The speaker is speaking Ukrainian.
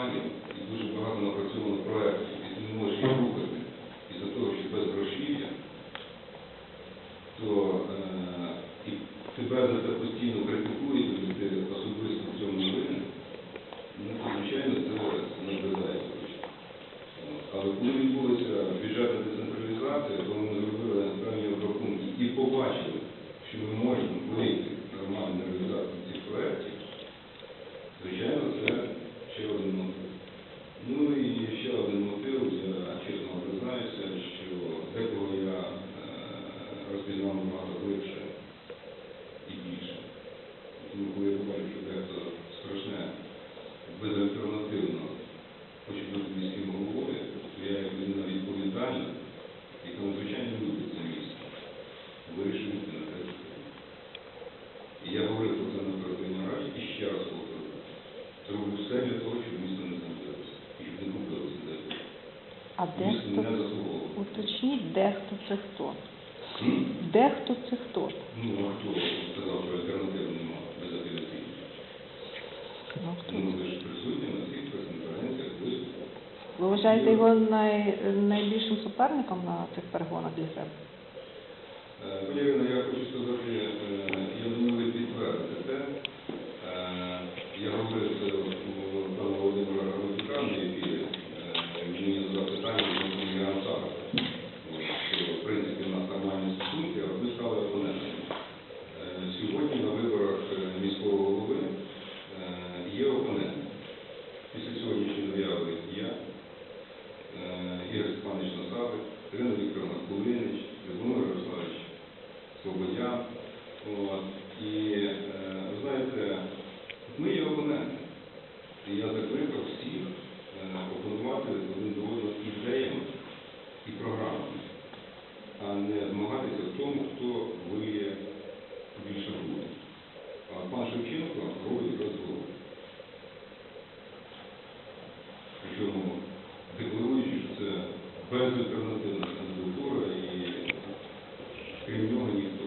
планів і дуже багато напрацьовано проєктів, і ти не можеш їх рухати із-за того, що без грошів'я, то е, і тебе за це постійно критикують, і ти особисто в цьому не винен, ну, то, звичайно, це наблюдає. Але коли відбулася бюджетна децентралізація, коли ми зробили певні обрахунки і побачили, що ми можемо вийти нормально на реалізацію цих проєктів, звичайно, це ще один мотив. Ну і ще один мотив, я чесно вам признаюся, що декого я е, розпізнав набагато глибше і більше. Тому коли я побачив, що дехто страшне, безальтернативно хоче бути міським головою, то я як людина відповідальна, яка надзвичайно любить це місто, вирішив йти на це. І я говорив про це на оперативній раді і ще раз повторюю. Зроблю все для того, щоб місто не змінилося, і щоб не купилося десь. А Місто заслуговує. уточніть, дехто це хто? М? Дехто це хто? Ну, а хто сказав, що альтернативи немає безапеляційної? Ну, хто? Ну, ви ж присутні на всіх прес-конференціях, ви Ви вважаєте його най, найбільшим суперником на цих перегонах для себе? Е, Пані я хочу сказати, е, я думаю, підтвердити те. безальтернативна кандидатура і крім нього ніхто.